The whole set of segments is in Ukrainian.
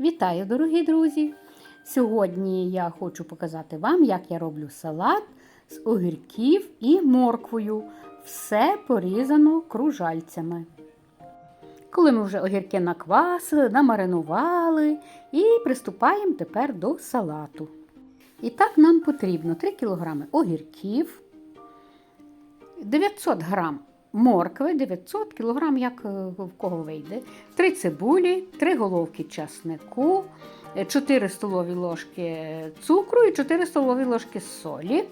Вітаю, дорогі друзі! Сьогодні я хочу показати вам, як я роблю салат з огірків і морквою. Все порізано кружальцями. Коли ми вже огірки наквасили, намаринували і приступаємо тепер до салату. І так нам потрібно 3 кг огірків, 900 г моркви, 900 кг, як е, в кого вийде, 3 цибулі, 3 головки часнику, 4 столові ложки цукру і 4 столові ложки солі,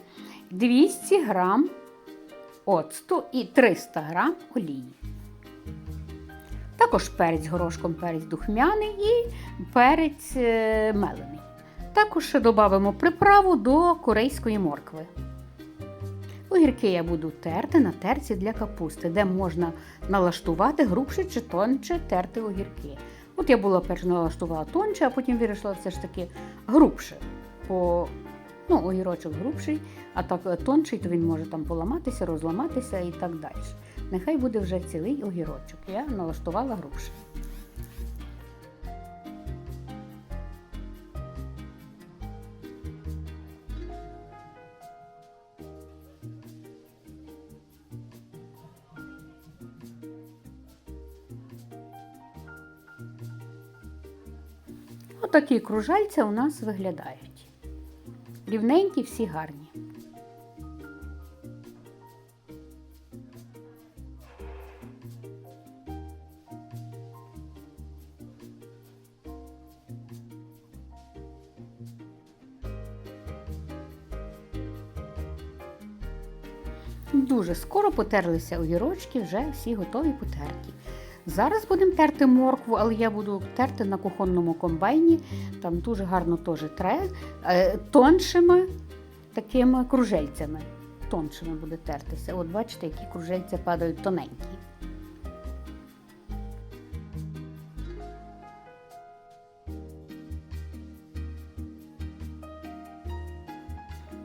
200 г оцту і 300 г олії. Також перець горошком, перець духмяний і перець е, мелений. Також додамо приправу до корейської моркви. Огірки я буду терти на терці для капусти, де можна налаштувати грубше чи тонче терти огірки. От я була перш налаштувала тонче, а потім вирішила все ж таки грубше. По, ну, огірочок грубший, а так е, тонший, то він може там поламатися, розламатися і так далі. Нехай буде вже цілий огірочок. Я налаштувала грубше. Отакі кружальця у нас виглядають. Рівненькі, всі гарні. Дуже скоро потерлися огірочки, вже всі готові потерті. Зараз будемо терти моркву, але я буду терти на кухонному комбайні. Там дуже гарно теж тре, е, тоншими такими кружельцями. Тоншими буде тертися. От бачите, які кружельця падають тоненькі.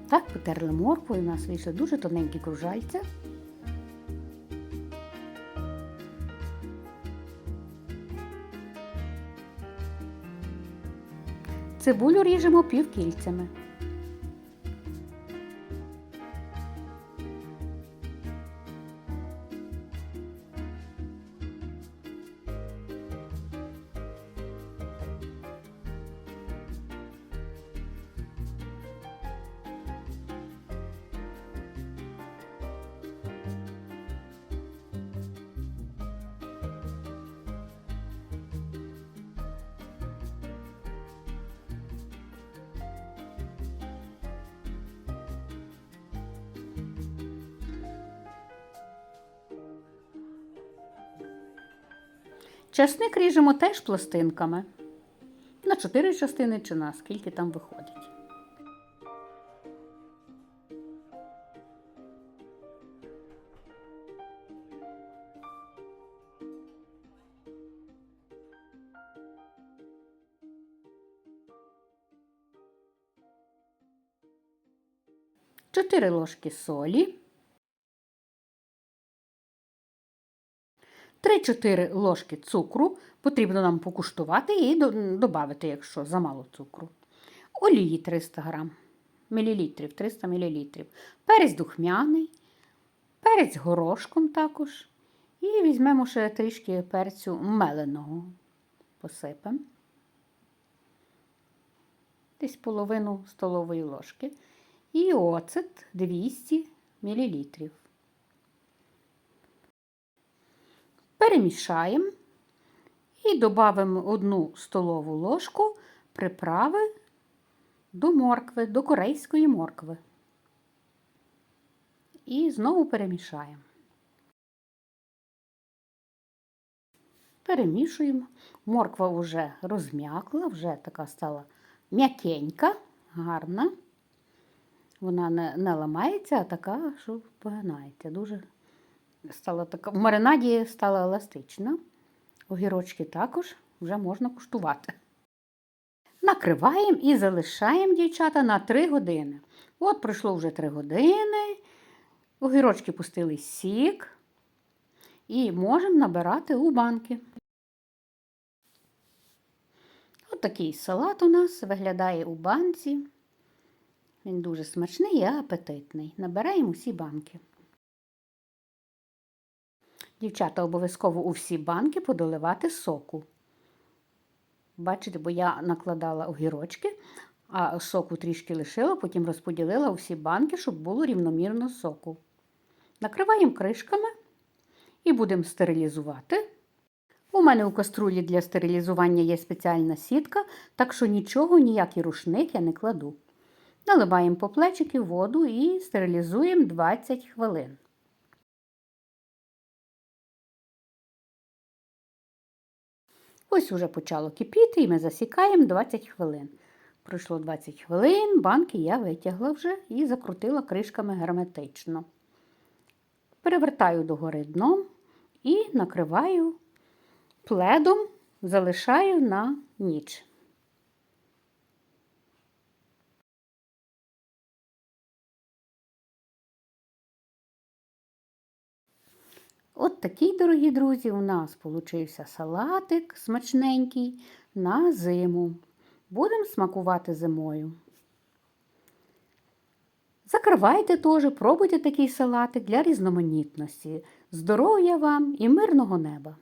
Так, потерли моркву, і у нас вийшли дуже тоненькі кружальця. Цибулю ріжемо півкільцями. Часник ріжемо теж пластинками. На чотири частини чи на скільки там виходить. Чотири ложки солі. 3-4 ложки цукру потрібно нам покуштувати і додати, якщо замало цукру. Олії 300 грам, мілілітрів, 300 мл. Перець духмяний, перець горошком також. І візьмемо ще трішки перцю меленого. Посипемо. Десь половину столової ложки. І оцет 200 мл. Перемішаємо і додаємо одну столову ложку приправи до моркви, до корейської моркви. І знову перемішаємо. Перемішуємо. Морква вже розм'якла, вже така стала м'якенька, гарна. Вона не, не ламається, а така, що погинається. Дуже стала така, в маринаді стала еластична. Огірочки також вже можна куштувати. Накриваємо і залишаємо дівчата на 3 години. От пройшло вже 3 години. Огірочки пустили сік і можемо набирати у банки. Отакий салат у нас виглядає у банці. Він дуже смачний і апетитний. Набираємо всі банки. Дівчата, обов'язково у всі банки подоливати соку. Бачите, бо я накладала огірочки, а соку трішки лишила, потім розподілила у всі банки, щоб було рівномірно соку. Накриваємо кришками і будемо стерилізувати. У мене у каструлі для стерилізування є спеціальна сітка, так що нічого, ніякий рушник я не кладу. Наливаємо по плечики воду і стерилізуємо 20 хвилин. Ось уже почало кипіти і ми засікаємо 20 хвилин. Пройшло 20 хвилин, банки я витягла вже і закрутила кришками герметично. Перевертаю догори дном і накриваю пледом, залишаю на ніч. От такий, дорогі друзі, у нас получився салатик смачненький на зиму. Будемо смакувати зимою. Закривайте теж, пробуйте такий салатик для різноманітності. Здоров'я вам і мирного неба!